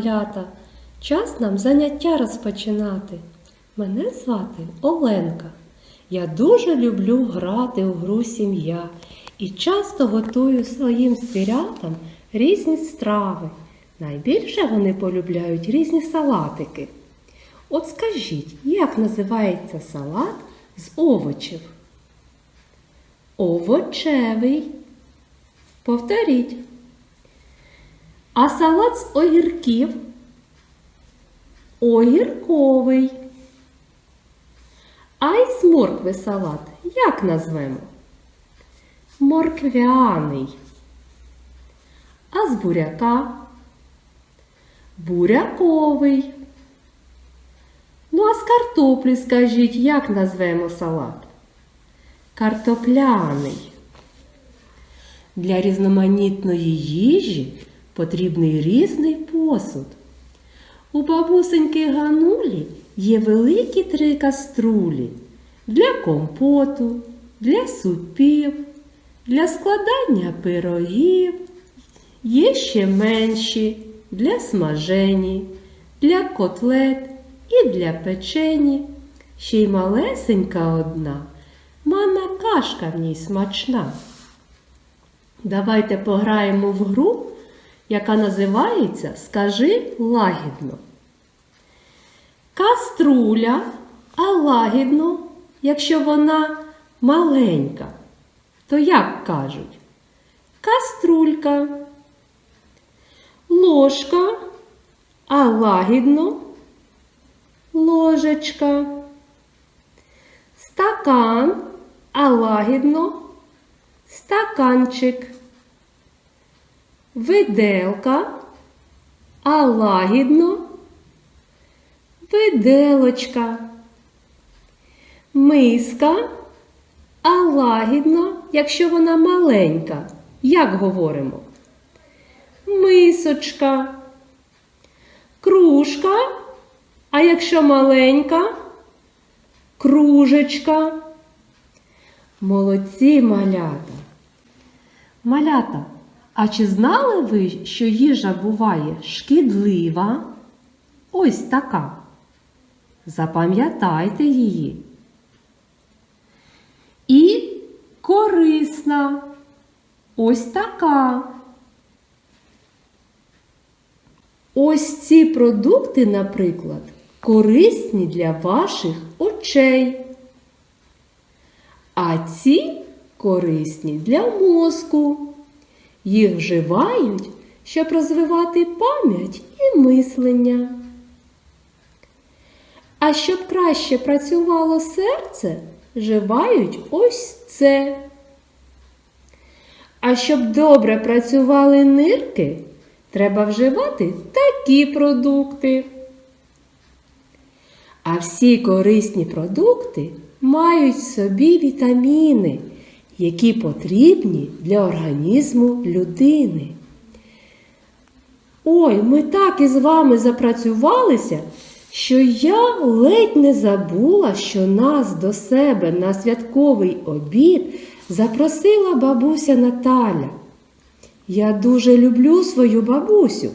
малята! Час нам заняття розпочинати. Мене звати Оленка. Я дуже люблю грати у гру сім'я і часто готую своїм звірятам різні страви. Найбільше вони полюбляють різні салатики. От скажіть, як називається салат з овочів? Овочевий. Повторіть. А салат з огірків огірковий. А із моркви салат як назвемо? Морквяний. А з буряка буряковий. Ну, а з картоплі скажіть, як назвемо салат? Картопляний. Для різноманітної їжі потрібний різний посуд. У бабусеньки Ганулі є великі три каструлі для компоту, для супів, для складання пирогів. Є ще менші для смажені, для котлет і для печені. Ще й малесенька одна, манна кашка в ній смачна. Давайте пограємо в гру, яка називається Скажи лагідно. Каструля, а лагідно, якщо вона маленька, то як кажуть? Каструлька, ложка, а лагідно? Ложечка, стакан, а лагідно? Стаканчик, виделка, а лагідно виделочка, миска, а лагідно, якщо вона маленька, як говоримо? Мисочка, кружка, а якщо маленька, кружечка. Молодці малята. Малята, а чи знали ви, що їжа буває шкідлива? Ось така. Запам'ятайте її. І корисна. Ось така. Ось ці продукти, наприклад, корисні для ваших очей. А ці корисні для мозку. Їх вживають, щоб розвивати пам'ять і мислення. А щоб краще працювало серце, вживають ось це. А щоб добре працювали нирки, треба вживати такі продукти. А всі корисні продукти мають в собі вітаміни, які потрібні для організму людини. Ой, ми так із вами запрацювалися, що я ледь не забула, що нас до себе на святковий обід запросила бабуся Наталя. Я дуже люблю свою бабусю.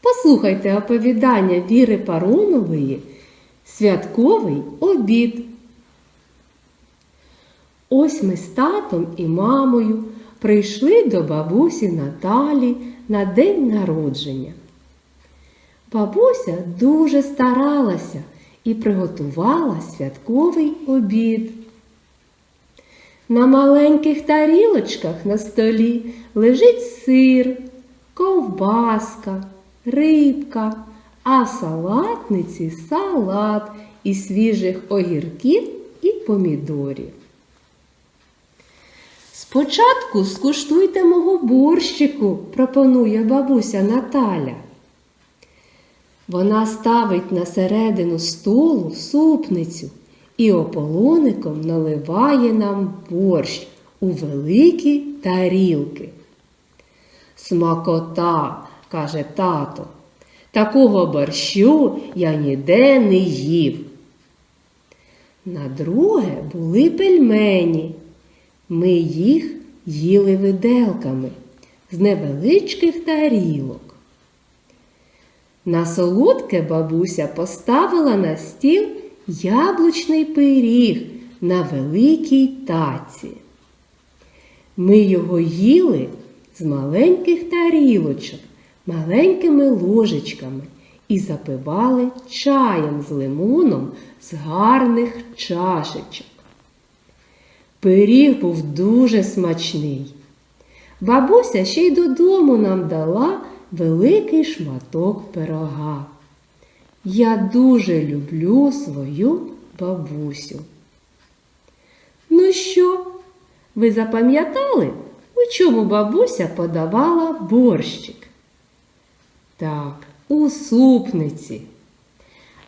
Послухайте оповідання Віри Паронової Святковий обід. Ось ми з татом і мамою прийшли до бабусі Наталі на день народження. Бабуся дуже старалася і приготувала святковий обід. На маленьких тарілочках на столі лежить сир, ковбаска, рибка, а в салатниці салат із свіжих огірків і помідорів. Спочатку скуштуйте мого борщику, пропонує бабуся Наталя. Вона ставить на середину столу супницю і ополоником наливає нам борщ у великі тарілки. Смакота, каже тато, такого борщу я ніде не їв. На друге були пельмені. Ми їх їли виделками з невеличких тарілок. На солодке бабуся поставила на стіл яблучний пиріг на великій таці. Ми його їли з маленьких тарілочок, маленькими ложечками і запивали чаєм з лимоном з гарних чашечок. Пиріг був дуже смачний. Бабуся ще й додому нам дала великий шматок пирога. Я дуже люблю свою бабусю. Ну що, ви запам'ятали, у чому бабуся подавала борщик? Так, у супниці.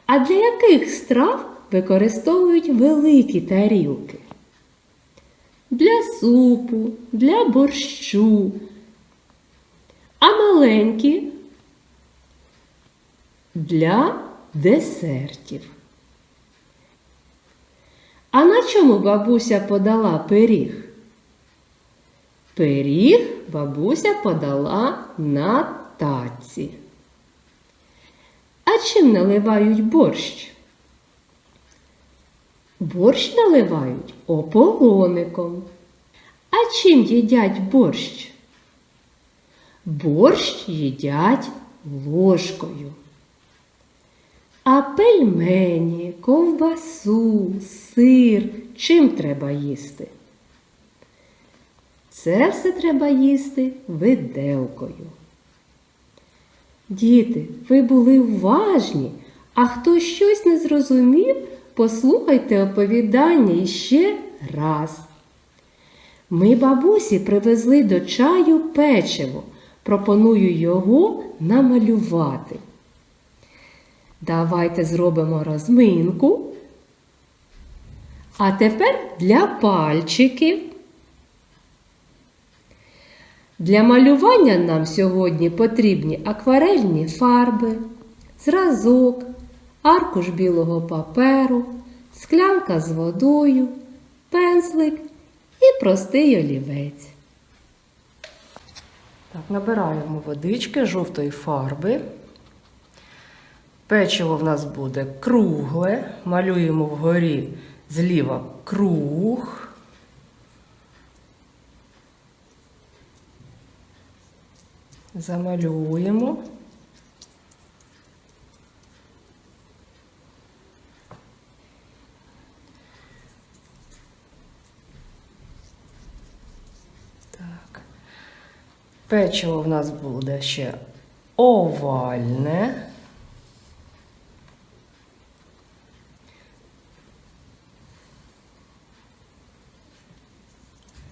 А для яких страв використовують великі тарілки? Для супу, для борщу. А маленькі для десертів. А на чому бабуся подала пиріг? Пиріг бабуся подала на таці. А чим наливають борщ? Борщ наливають ополоником. А чим їдять борщ? Борщ їдять ложкою. А пельмені, ковбасу, сир чим треба їсти? Це все треба їсти виделкою. Діти, ви були уважні, а хто щось не зрозумів, послухайте оповідання іще раз. Ми бабусі привезли до чаю печиво. Пропоную його намалювати. Давайте зробимо розминку. А тепер для пальчиків. Для малювання нам сьогодні потрібні акварельні фарби, зразок, аркуш білого паперу, склянка з водою, пензлик і простий олівець. Так, набираємо водички жовтої фарби. Печиво в нас буде кругле. Малюємо вгорі зліва круг. Замалюємо. Так. Печиво в нас буде ще овальне.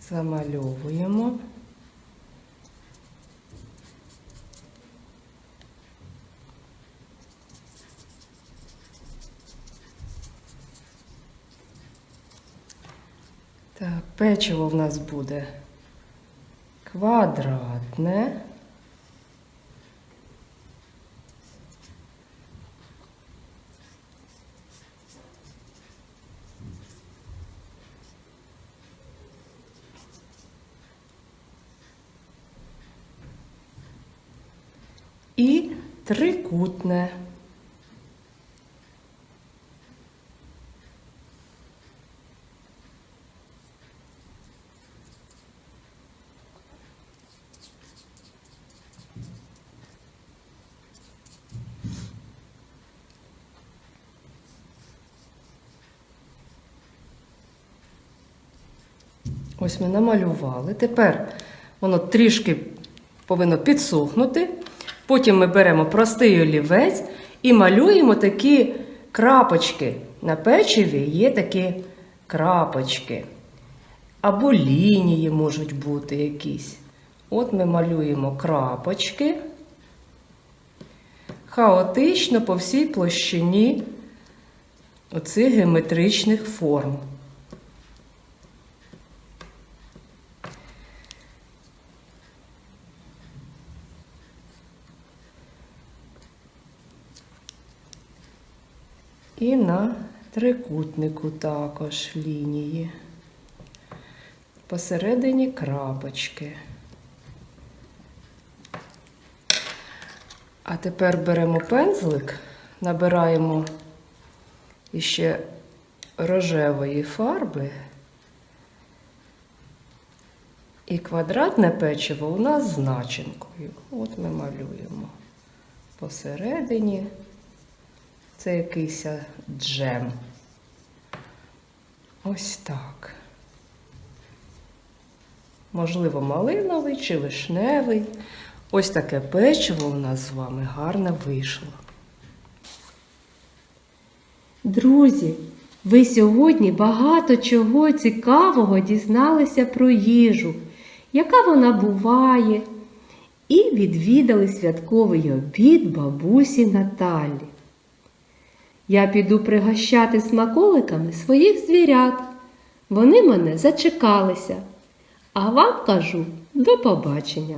Замальовуємо. Так, печиво в нас буде квадратне. І трикутне. Ось ми намалювали. Тепер воно трішки повинно підсохнути. Потім ми беремо простий олівець і малюємо такі крапочки. На печиві є такі крапочки. Або лінії можуть бути якісь. От ми малюємо крапочки хаотично по всій площині оцих геометричних форм. І на трикутнику також лінії. Посередині крапочки. А тепер беремо пензлик, набираємо іще рожевої фарби. І квадратне печиво у нас з начинкою. От ми малюємо посередині. Це якийсь джем. Ось так. Можливо, малиновий чи вишневий. Ось таке печиво у нас з вами гарне вийшло. Друзі, ви сьогодні багато чого цікавого дізналися про їжу, яка вона буває, і відвідали святковий обід бабусі Наталі. Я піду пригощати смаколиками своїх звірят. Вони мене зачекалися. А вам кажу до побачення.